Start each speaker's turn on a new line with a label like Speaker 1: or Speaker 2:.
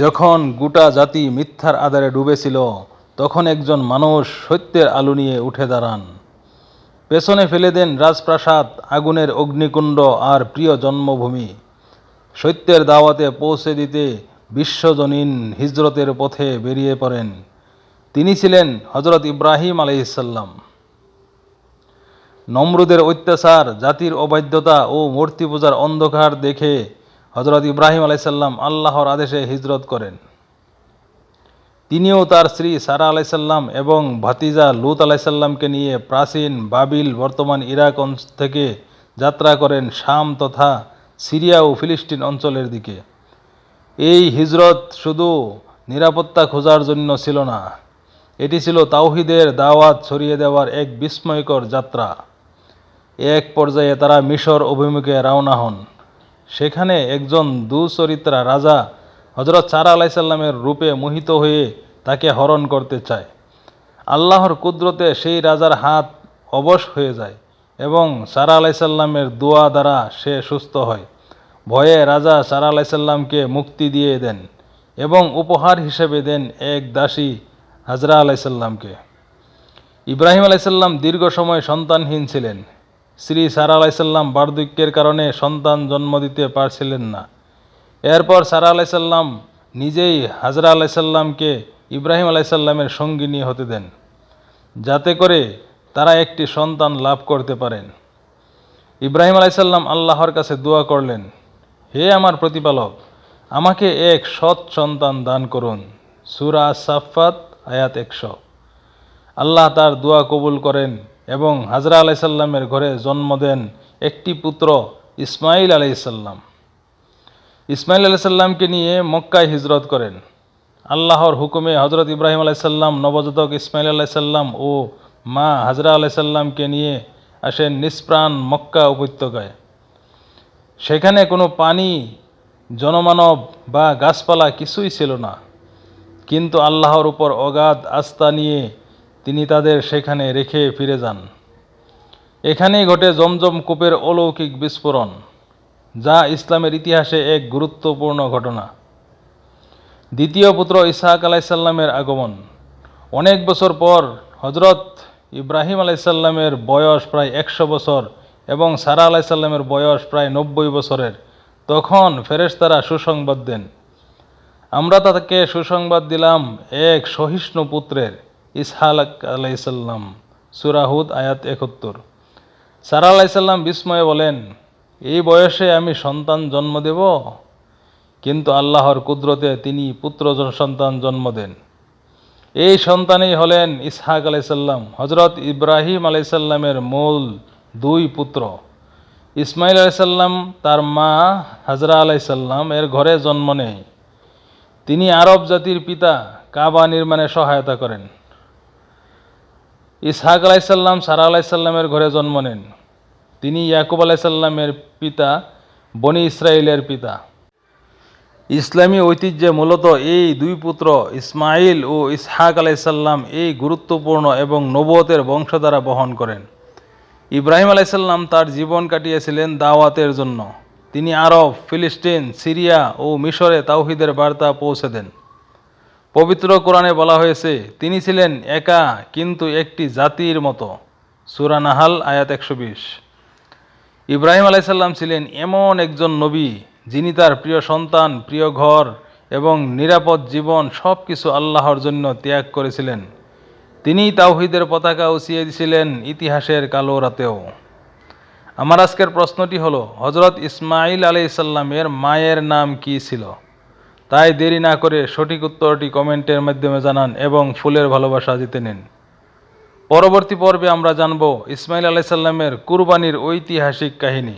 Speaker 1: যখন গোটা জাতি মিথ্যার আধারে ডুবেছিল, তখন একজন মানুষ সত্যের আলো নিয়ে উঠে দাঁড়ান। পেছনে ফেলে দেন রাজপ্রাসাদ, আগুনের অগ্নিকুণ্ড আর প্রিয় জন্মভূমি। সত্যের দাওয়াতে পৌঁছে দিতে বিশ্বজনীন হিজরতের পথে বেরিয়ে পড়েন। তিনি ছিলেন হজরত ইব্রাহিম আলাইসাল্লাম নমরুদের অত্যাচার, জাতির অবাধ্যতা ও মূর্তি পূজার অন্ধকার দেখে হজরত ইব্রাহিম আলাইসাল্লাম আল্লাহর আদেশে হিজরত করেন। তিনিও তার স্ত্রী সারা আলাইসাল্লাম এবং ভাতিজা লুত আলাইসাল্লামকে নিয়ে প্রাচীন বাবিল, বর্তমান ইরাক থেকে যাত্রা করেন শাম তথা সিরিয়া ও ফিলিস্তিন অঞ্চলের দিকে। এই হিজরত শুধু নিরাপত্তা খোঁজার জন্য ছিল না, এটি ছিল তাওহিদের দাওয়াত ছড়িয়ে দেওয়ার এক বিস্ময়কর যাত্রা। এক পর্যায়ে তারা মিশর অভিমুখে রওনা হন। সেখানে একজন দুচরিত্রা রাজা হজরত চারা আলাইসাল্লামের রূপে মোহিত হয়ে তাকে হরণ করতে চায়। আল্লাহর কুদরতে সেই রাজার হাত অবশ হয়ে যায় এবং সারা আলাইসাল্লামের দোয়া দ্বারা সে সুস্থ হয়। ভয়ে রাজা সারা আলাইসাল্লামকে মুক্তি দিয়ে দেন এবং উপহার হিসেবে দেন এক দাসী হাজরা আলাইসাল্লামকে ইব্রাহিম আলাইসাল্লাম দীর্ঘ সময় সন্তানহীন ছিলেন। শ্রী সারা আলাইসাল্লাম বার্ধক্যের কারণে সন্তান জন্ম দিতে পারছিলেন না। এরপর সারা আলাইসাল্লাম নিজেই হাজরা আলাইসাল্লামকে ইব্রাহিম আলাইসাল্লামের সঙ্গিনী হতে দেন, যাতে করে তারা একটি সন্তান লাভ করতে পারেন। ইব্রাহিম আলাইসাল্লাম আল্লাহর কাছে দোয়া করলেন, হে আমার প্রতিপালক, আমাকে এক সৎ সন্তান দান করুন। সুরা সাফাত আয়াত একশো। আল্লাহ তার দোয়া কবুল করেন এবং হাজরা আলাইসাল্লামের ঘরে জন্ম দেন একটি পুত্র ইসমাইল আলাইসাল্লাম ইসমাইল আলাইসাল্লামকে নিয়ে মক্কায় হিজরত করেন। আল্লাহর হুকুমে হজরত ইব্রাহিম আলাইসাল্লাম নবজাতক ইসমাইল আলাইসাল্লাম ও মা হাজরা আলাইসাল্লামকে নিয়ে আসেন নিষ্প্রাণ মক্কা উপত্যকায়। সেখানে কোনো পানি, জনমানব বা গাছপালা কিছুই ছিল না। কিন্তু আল্লাহর উপর অগাধ আস্থা নিয়ে তিনি তাদের সেখানে রেখে ফিরে যান। এখানেই ঘটে জমজম কূপের অলৌকিক বিস্ফোরণ, যা ইসলামের ইতিহাসে এক গুরুত্বপূর্ণ ঘটনা। দ্বিতীয় পুত্র ইসাহাক আলাইসাল্লামের আগমন। অনেক বছর পর হজরত ইব্রাহিম আলাইসাল্লামের বয়স প্রায় একশো বছর এবং সারা আলাইসাল্লামের বয়স প্রায় নব্বই বছরের। তখন ফেরেশতারা সুসংবাদ দেন। আমরা তাকে সুসংবাদ দিলাম এক সহিষ্ণু পুত্রের। ইসহাক আলাইসাল্লাম সুরাহুদ আয়াত একত্তর। সারা আলাইসাল্লাম বিস্ময়ে বলেন, এই বয়সে আমি সন্তান জন্ম দেব, কিন্তু আল্লাহর কুদরতে তিনি পুত্র সন্তান জন্ম দেন। এই সন্তানেই হলেন ইসহাক আলাইসাল্লাম হজরত ইব্রাহিম আলাইসাল্লামের মূল দুই পুত্র। ইসমাইল আলাইসাল্লাম তার মা হাজরা আলাইসাল্লাম এর ঘরে জন্ম নেয়। তিনি আরব জাতির পিতা, কাবা নির্মাণে সহায়তা করেন। ইসহাক আলাইসাল্লাম সারা আলাইসাল্লামের ঘরে জন্ম নেন। তিনি ইয়াকুব আলাইসাল্লামের পিতা, বনি ইসরায়েলের পিতা। ইসলামী ঐতিহ্যে মূলত এই দুই পুত্র ইসমাইল ও ইসহাক আলাইসাল্লাম এই গুরুত্বপূর্ণ এবং নবতের বংশধারা বহন করেন। ইব্রাহিম আলাইসাল্লাম তার জীবন কাটিয়েছিলেন দাওয়াতের জন্য। তিনি আরব, ফিলিস্তিন, সিরিয়া ও মিশরে তাওহিদের বার্তা পৌঁছে দেন। পবিত্র কোরআনে বলা হয়েছে, তিনি ছিলেন একা কিন্তু একটি জাতির মতো। সুরা নাহাল, আয়াত একশো বিশ। ইব্রাহিম আলাইসাল্লাম ছিলেন এমন একজন নবী, যিনি তার প্রিয় সন্তান, প্রিয় ঘর এবং নিরাপদ জীবন সব কিছু আল্লাহর জন্য ত্যাগ করেছিলেন। তিনি তাওহিদের পতাকা উছিয়ে দিয়েছিলেন ইতিহাসের কালো রাতেও। আমার আজকের প্রশ্নটি হলো হজরত ইসমাইল আলি আলাইসাল্লামের মায়ের নাম কি ছিল? তাই দেরি না করে সঠিক উত্তরটি কমেন্টের মাধ্যমে জানান এবং ফুলের ভালোবাসা জিতে নিন। পরবর্তী পর্বে আমরা জানব ইসমাইল আলাইসাল্লামের কুরবানির ঐতিহাসিক কাহিনী।